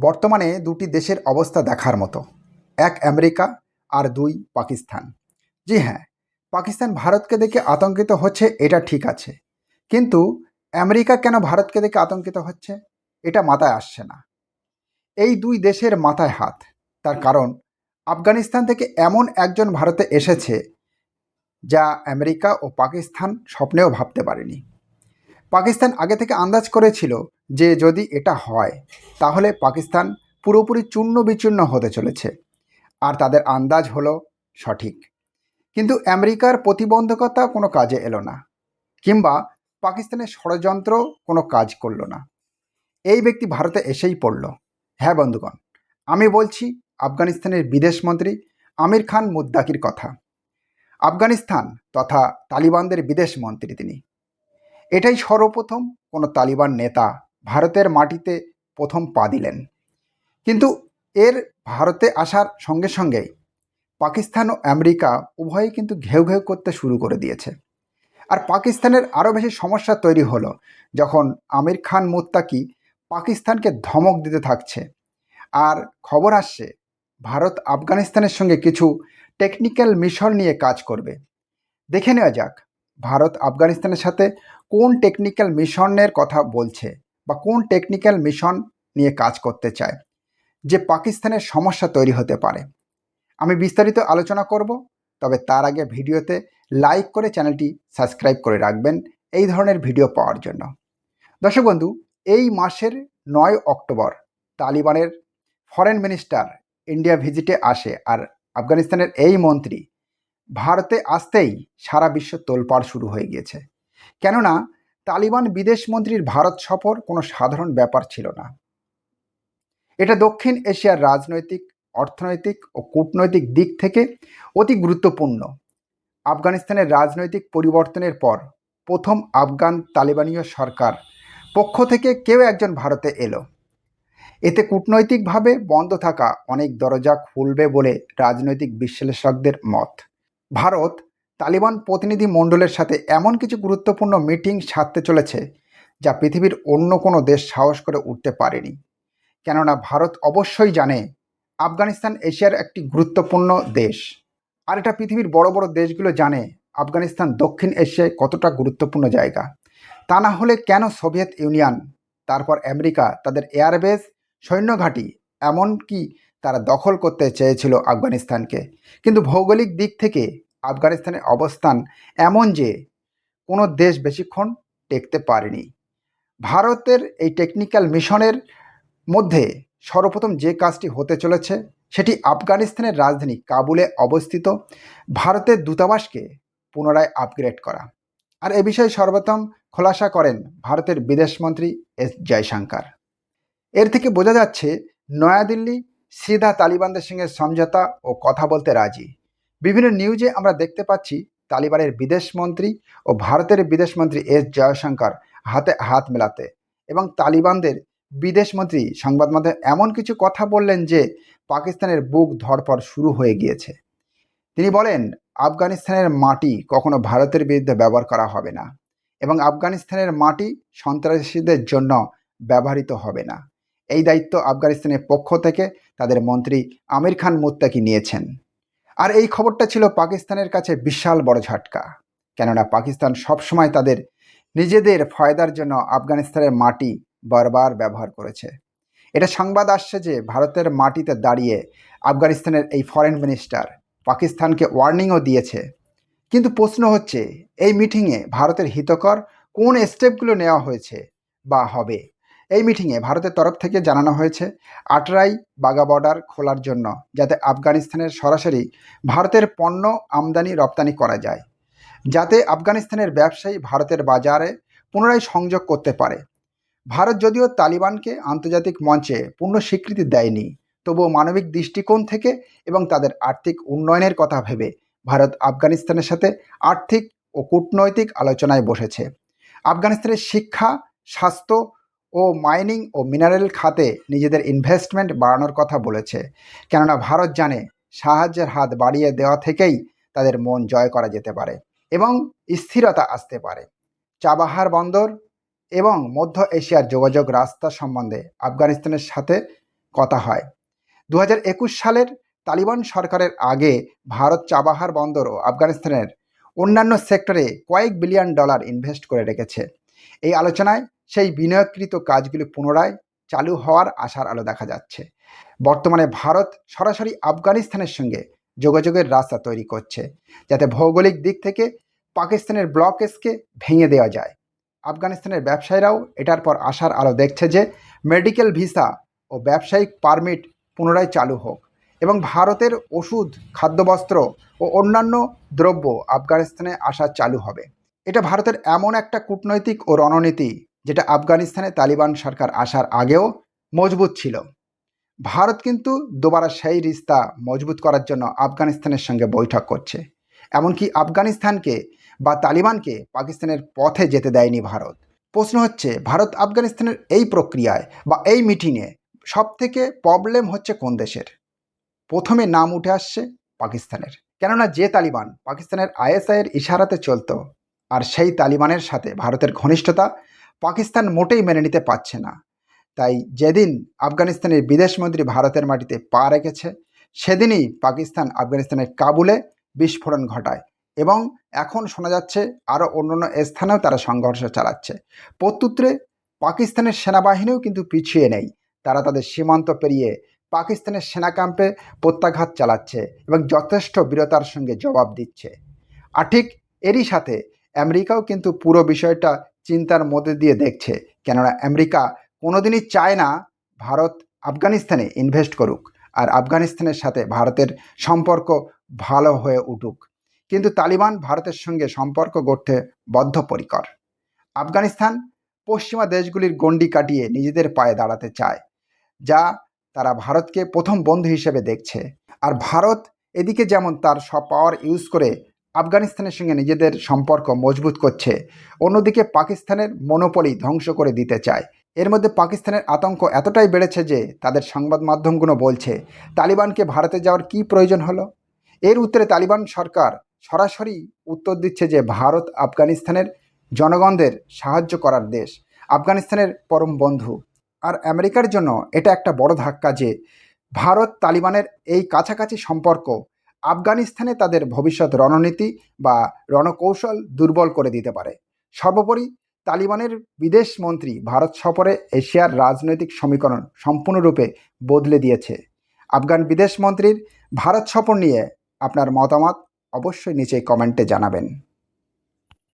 বর্তমানে দুটি দেশের অবস্থা দেখার মতো। এক আমেরিকা আর দুই পাকিস্তান। জি হ্যাঁ পাকিস্তান ভারতকে দেখে আতঙ্কিত হচ্ছে, এটা ঠিক আছে। কিন্তু আমেরিকা কেন ভারতকে দেখে আতঙ্কিত হচ্ছে? এটা মাথায় আসছে না। এই দুই দেশের মাথায় হাত। তার কারণ, আফগানিস্তান থেকে এমন একজন ভারতে এসেছে, যা আমেরিকা ও পাকিস্তান স্বপ্নেও ভাবতে পারেনি। পাকিস্তান আগে থেকে আন্দাজ করেছিল যে যদি এটা হয়, তাহলে পাকিস্তান পুরোপুরি চূর্ণ বিচূর্ণ হতে চলেছে। আর তাদের আন্দাজ হলো সঠিক। কিন্তু আমেরিকার প্রতিবন্ধকতা কোনো কাজে এলো না, কিংবা পাকিস্তানের ষড়যন্ত্র কোনো কাজ করল না। এই ব্যক্তি ভারতে এসেই পড়ল। হ্যাঁ বন্ধুগণ, আমি বলছি আফগানিস্তানের বিদেশমন্ত্রী আমির খান মুদ্দাকির কথা। আফগানিস্তান তথা তালিবানদের বিদেশ মন্ত্রী তিনি। এটাই সর্বপ্রথম কোনো তালিবান নেতা ভারতের মাটিতে প্রথম পা দিলেন। কিন্তু এর ভারতে আসার সঙ্গে সঙ্গে পাকিস্তান ও আমেরিকা উভয়ই কিন্তু ঘেউ ঘেউ করতে শুরু করে দিয়েছে। আর পাকিস্তানের আরও বেশি সমস্যা তৈরি হলো যখন আমির খান মোত্তাকি পাকিস্তানকে ধমক দিতে থাকছে। আর খবর আসছে, ভারত আফগানিস্তানের সঙ্গে কিছু টেকনিক্যাল মিশন নিয়ে কাজ করবে। দেখে নেওয়া যাক ভারত আফগানিস্তানের সাথে কোন টেকনিক্যাল মিশনের কথা বলছে বা কোন টেকনিক্যাল মিশন নিয়ে কাজ করতে চায়? যে পাকিস্তানের সমস্যা তৈরি হতে পারে। আমি বিস্তারিত আলোচনা করব, তবে তার আগে ভিডিওতে লাইক করে চ্যানেলটি সাবস্ক্রাইব করে রাখবেন এই ধরনের ভিডিও পাওয়ার জন্য। দর্শক বন্ধু, এই মাসের নয় অক্টোবর তালিবানের ফরেন মিনিস্টার ইন্ডিয়া ভিজিটে আসে আর আফগানিস্তানের এই মন্ত্রী ভারতে আসতেই সারা বিশ্ব তোলপাড় শুরু হয়ে গিয়েছে। কেননা, তালিবান বিদেশ মন্ত্রীর ভারত সফর কোনো সাধারণ ব্যাপার ছিল না। এটা দক্ষিণ এশিয়ার রাজনৈতিক, অর্থনৈতিক ও কূটনৈতিক দিক থেকে অতি গুরুত্বপূর্ণ। আফগানিস্তানের রাজনৈতিক পরিবর্তনের পর প্রথম আফগান তালিবানীয় সরকার পক্ষ থেকে কেউ একজন ভারতে এলো। এতে কূটনৈতিকভাবে বন্ধ থাকা অনেক দরজা খুলবে বলে রাজনৈতিক বিশ্লেষকদের মত। ভারত তালিবান প্রতিনিধি মণ্ডলের সাথে এমন কিছু গুরুত্বপূর্ণ মিটিং সারতে চলেছে যা পৃথিবীর অন্য কোনো দেশ সাহস করে উঠতে পারেনি। কেননা ভারত অবশ্যই জানে আফগানিস্তান এশিয়ার একটি গুরুত্বপূর্ণ দেশ। আর এটা পৃথিবীর বড় বড় দেশগুলো জানে আফগানিস্তান দক্ষিণ এশিয়ায় কতটা গুরুত্বপূর্ণ জায়গা। তা না হলে কেন সোভিয়েত ইউনিয়ন, তারপর আমেরিকা, তাদের এয়ারবেস, সৈন্যঘাঁটি, এমনকি তারা দখল করতে চেয়েছিল আফগানিস্তানকে। কিন্তু ভৌগোলিক দিক থেকে আফগানিস্তানের অবস্থান এমন যে কোনো দেশ বেশিক্ষণ টেকতে পারেনি। ভারতের এই টেকনিক্যাল মিশনের মধ্যে সর্বপ্রথম যে কাজটি হতে চলেছে সেটি আফগানিস্তানের রাজধানী কাবুলে অবস্থিত ভারতের দূতাবাসকে পুনরায় আপগ্রেড করা। আর এ বিষয়ে সর্বপ্রথম খোলাসা করেন ভারতের বিদেশমন্ত্রী এস জয়শঙ্কর। এর থেকে বোঝা যাচ্ছে, নয়াদিল্লি সিধা তালিবানদের সঙ্গে সমঝোতা ও কথা বলতে রাজি। বিভিন্ন নিউজে আমরা দেখতে পাচ্ছি, তালিবানের বিদেশমন্ত্রী ও ভারতের বিদেশমন্ত্রী এস জয়শঙ্কর হাতে হাত মেলাতে এবং তালিবানদের বিদেশমন্ত্রী সংবাদ মাধ্যমে এমন কিছু কথা বললেন যে, পাকিস্তানের বুক ধরপড় শুরু হয়ে গিয়েছে। তিনি বলেন, আফগানিস্তানের মাটি কখনো ভারতের বিরুদ্ধে ব্যবহার করা হবে না এবং আফগানিস্তানের মাটি সন্ত্রাসীদের জন্য ব্যবহৃত হবে না। এই দায়িত্ব আফগানিস্তানের পক্ষ থেকে তাদের মন্ত্রী আমির খান মুত্তাকি নিয়েছেন। আর এই খবরটা ছিল পাকিস্তানের কাছে বিশাল বড় ঝটকা। কেননা পাকিস্তান সবসময় তাদের নিজেদের ফয়দার জন্য আফগানিস্তানের মাটি বারবার ব্যবহার করেছে। এটা সংবাদ আসছে যে ভারতের মাটিতে দাঁড়িয়ে আফগানিস্তানের এই ফরেন মিনিস্টার পাকিস্তানকে ওয়ার্নিংও দিয়েছে। কিন্তু প্রশ্ন হচ্ছে, এই মিটিংয়ে ভারতের হিতকর কোন স্টেপগুলো নেওয়া হয়েছে বা হবে? এই মিটিংয়ে ভারতের তরফ থেকে জানানো হয়েছে আটরাই বাগা বর্ডার খোলার জন্য যাতে আফগানিস্তানের সরাসরি ভারতের পণ্য আমদানি রপ্তানি করা যায়, যাতে আফগানিস্তানের ব্যবসায়ী ভারতের বাজারে পুনরায় সংযোগ করতে পারে। ভারত যদিও তালিবানকে আন্তর্জাতিক মঞ্চে পূর্ণ স্বীকৃতি দেয়নি, তবুও মানবিক দৃষ্টিকোণ থেকে এবং তাদের আর্থিক উন্নয়নের কথা ভেবে ভারত আফগানিস্তানের সাথে আর্থিক ও কূটনৈতিক আলোচনায় বসেছে। আফগানিস্তানের শিক্ষা, স্বাস্থ্য ও মাইনিং ও মিনারেল খাতে নিজেদের ইনভেস্টমেন্ট বাড়ানোর কথা বলেছে। কেননা ভারত জানে সাহায্যের হাত বাড়িয়ে দেওয়া থেকেই তাদের মন জয় করা যেতে পারে এবং স্থিরতা আসতে পারে। চাবাহার বন্দর এবং মধ্য এশিয়ার যোগাযোগ রাস্তা সম্বন্ধে আফগানিস্তানের সাথে কথা হয়। দু হাজার একুশ সালের তালিবান সরকারের আগে ভারত চাবাহার বন্দর ও আফগানিস্তানের অন্যান্য সেক্টরে কয়েক বিলিয়ন ডলার ইনভেস্ট করে রেখেছে। এই আলোচনায় সেই বিনিয়োগকৃত কাজগুলি পুনরায় চালু হওয়ার আশার আলো দেখা যাচ্ছে। বর্তমানে ভারত সরাসরি আফগানিস্তানের সঙ্গে যোগাযোগের রাস্তা তৈরি করছে, যাতে ভৌগোলিক দিক থেকে পাকিস্তানের ব্লকেজকে ভেঙে দেওয়া যায়। আফগানিস্তানের ব্যবসায়ীরাও এটার পর আশার আলো দেখছে যে মেডিকেল ভিসা ও ব্যবসায়িক পারমিট পুনরায় চালু হোক এবং ভারতের ওষুধ, খাদ্যবস্ত্র ও অন্যান্য দ্রব্য আফগানিস্তানে আসা চালু হবে। এটা ভারতের এমন একটা কূটনৈতিক ও রণনীতি যেটা আফগানিস্তানে তালিবান সরকার আসার আগেও মজবুত ছিল। ভারত কিন্তু দুবারা সেই রিস্তা মজবুত করার জন্য আফগানিস্তানের সঙ্গে বৈঠক করছে। এমনকি আফগানিস্তানকে বা তালিবানকে পাকিস্তানের পথে যেতে দেয়নি ভারত। প্রশ্ন হচ্ছে, ভারত আফগানিস্তানের এই প্রক্রিয়ায় বা এই মিটিংয়ে সব থেকে প্রবলেম হচ্ছে কোন দেশের? প্রথমে নাম উঠে আসছে পাকিস্তানের। কেননা যে তালিবান পাকিস্তানের আইএসআইয়ের ইশারাতে চলতো, আর সেই তালিবানের সাথে ভারতের ঘনিষ্ঠতা পাকিস্তান মোটেই মেনে নিতে পারছে না। তাই যেদিন আফগানিস্তানের বিদেশমন্ত্রী ভারতের মাটিতে পা রেখেছে, সেদিনই পাকিস্তান আফগানিস্তানের কাবুলে বিস্ফোরণ ঘটায় এবং এখন শোনা যাচ্ছে আরও অন্যান্য স্থানেও তারা সংঘর্ষ চালাচ্ছে। প্রত্যুত্তরে পাকিস্তানের সেনাবাহিনীও কিন্তু পিছিয়ে নেই। তারা তাদের সীমান্ত পেরিয়ে পাকিস্তানের সেনা ক্যাম্পে প্রত্যাঘাত চালাচ্ছে এবং যথেষ্ট বীরতার সঙ্গে জবাব দিচ্ছে। আর ঠিক এরই সাথে আমেরিকাও কিন্তু পুরো বিষয়টা চিন্তার মধ্যে দিয়ে দেখছে। কেননা আমেরিকা কোনোদিনই চায় না ভারত আফগানিস্তানে ইনভেস্ট করুক আর আফগানিস্তানের সাথে ভারতের সম্পর্ক ভালো হয়ে উঠুক। কিন্তু তালিবান ভারতের সঙ্গে সম্পর্ক গড়তে বদ্ধপরিকর। আফগানিস্তান পশ্চিমা দেশগুলির গণ্ডি কাটিয়ে নিজেদের পায়ে দাঁড়াতে চায়, যা তারা ভারতকে প্রথম বন্ধু হিসেবে দেখছে। আর ভারত এদিকে যেমন তার সব পাওয়ার ইউজ করে আফগানিস্তানের সঙ্গে নিজেদের সম্পর্ক মজবুত করছে। অন্যদিকে পাকিস্তানের মনোপলি ধ্বংস করে দিতে চায়। এর মধ্যে পাকিস্তানের আতঙ্ক এতটাই বেড়েছে যে তাদের সংবাদ মাধ্যমগুলো বলছে, তালিবানকে ভারতে যাওয়ার কী প্রয়োজন হলো? এর উত্তরে তালিবান সরকার সরাসরি উত্তর দিচ্ছে যে ভারত আফগানিস্তানের জনগণদের সাহায্য করার দেশ, আফগানিস্তানের পরম বন্ধু। আর আমেরিকার জন্য এটা একটা বড় ধাক্কা যে ভারত তালিবানের এই কাছাকাছি সম্পর্ক আফগানিস্তানে তাদের ভবিষ্যৎ রণনীতি বা রণকৌশল দুর্বল করে দিতে পারে। সর্বোপরি তালিবানের বিদেশ মন্ত্রী ভারত সফরে এশিয়ার রাজনৈতিক সমীকরণ সম্পূর্ণরূপে বদলে দিয়েছে। আফগান বিদেশ মন্ত্রীর ভারত সফর নিয়ে আপনার মতামত অবশ্যই নিচে কমেন্টে জানাবেন।